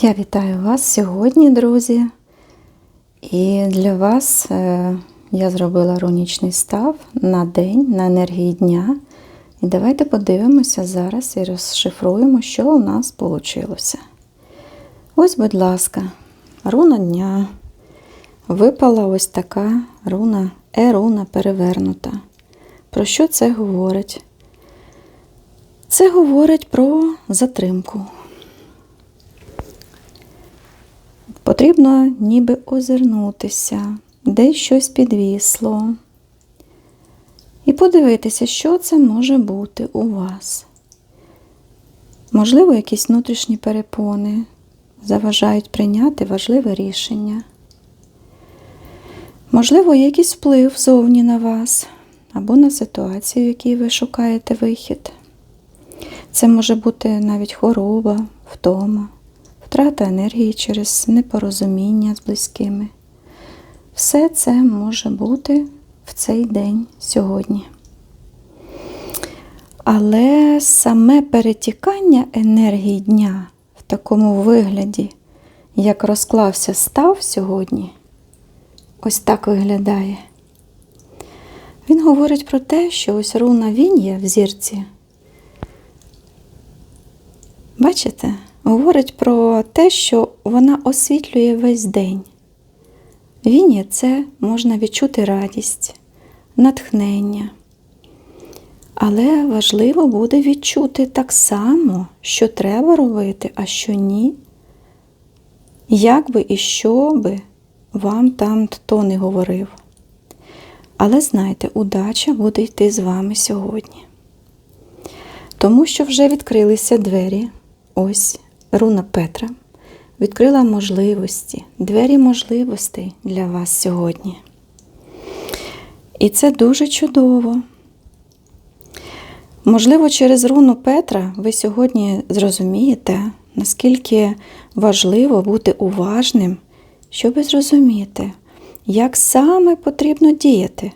Я вітаю вас сьогодні, друзі. І для вас е, я зробила рунічний став на день, на енергії дня. І давайте подивимося зараз і розшифруємо, що у нас вийшло. Ось, будь ласка, руна дня. Випала ось така руна, е-руна перевернута. Про що це говорить? Це говорить про затримку. Потрібно ніби озирнутися, десь щось підвісло. І подивитися, що це може бути у вас. Можливо, якісь внутрішні перепони заважають прийняти важливе рішення. Можливо, якийсь вплив зовні на вас або на ситуацію, в якій ви шукаєте вихід. Це може бути навіть хвороба, втома, втрата енергії через непорозуміння з близькими. Все це може бути в цей день сьогодні. Але саме перетікання енергії дня в такому вигляді, як розклався став сьогодні, ось так виглядає. Він говорить про те, що ось руна Він'я в зірці. Бачите, говорить про те, що вона освітлює весь день. Він'я це можна відчути радість, натхнення. Але важливо буде відчути так само, що треба робити, а що ні. Як би і що би вам там хто не говорив. Але знайте, удача буде йти з вами сьогодні. Тому що вже відкрилися двері, ось руна Петра, відкрила можливості, двері можливостей для вас сьогодні. І це дуже чудово. Можливо, через руну Петра ви сьогодні зрозумієте, наскільки важливо бути уважним, щоб зрозуміти, як саме потрібно діяти.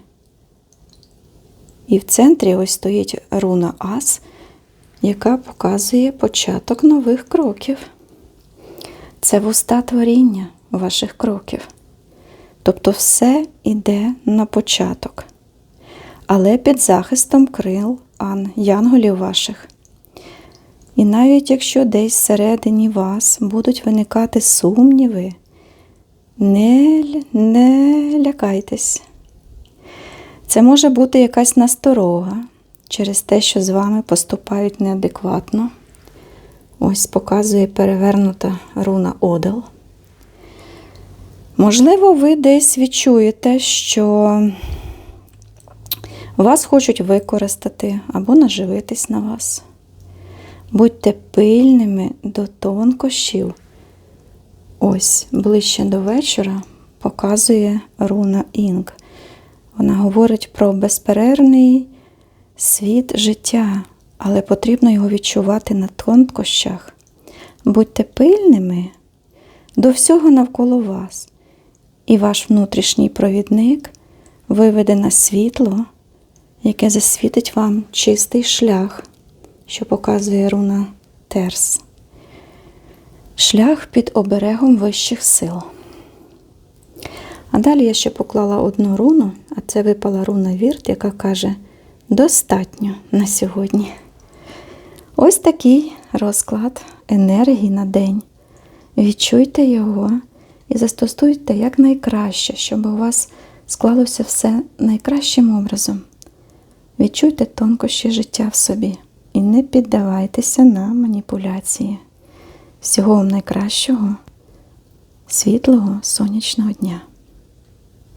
І в центрі ось стоїть руна Ас, яка показує початок нових кроків. Це вуста творіння ваших кроків. Тобто все йде на початок, але під захистом крил ан, янголів ваших. І навіть якщо десь всередині вас будуть виникати сумніви, не, не лякайтесь. Це може бути якась насторога через те, що з вами поступають неадекватно. Ось показує перевернута руна Одел. Можливо, ви десь відчуєте, що вас хочуть використати або наживитись на вас. Будьте пильними до тонкощів. Ось ближче до вечора показує руна Інг. Вона говорить про безперервний світ життя, але потрібно його відчувати на тонкощах. Будьте пильними до всього навколо вас, і ваш внутрішній провідник виведе на світло, яке засвітить вам чистий шлях, що показує руна Терс. Шлях під оберегом вищих сил. А далі я ще поклала одну руну, а це випала руна Вірт, яка каже: достатньо на сьогодні. Ось такий розклад енергії на день. Відчуйте його і застосуйте якнайкраще, щоб у вас склалося все найкращим образом. Відчуйте тонкощі життя в собі і не піддавайтеся на маніпуляції. Всього вам найкращого, світлого сонячного дня!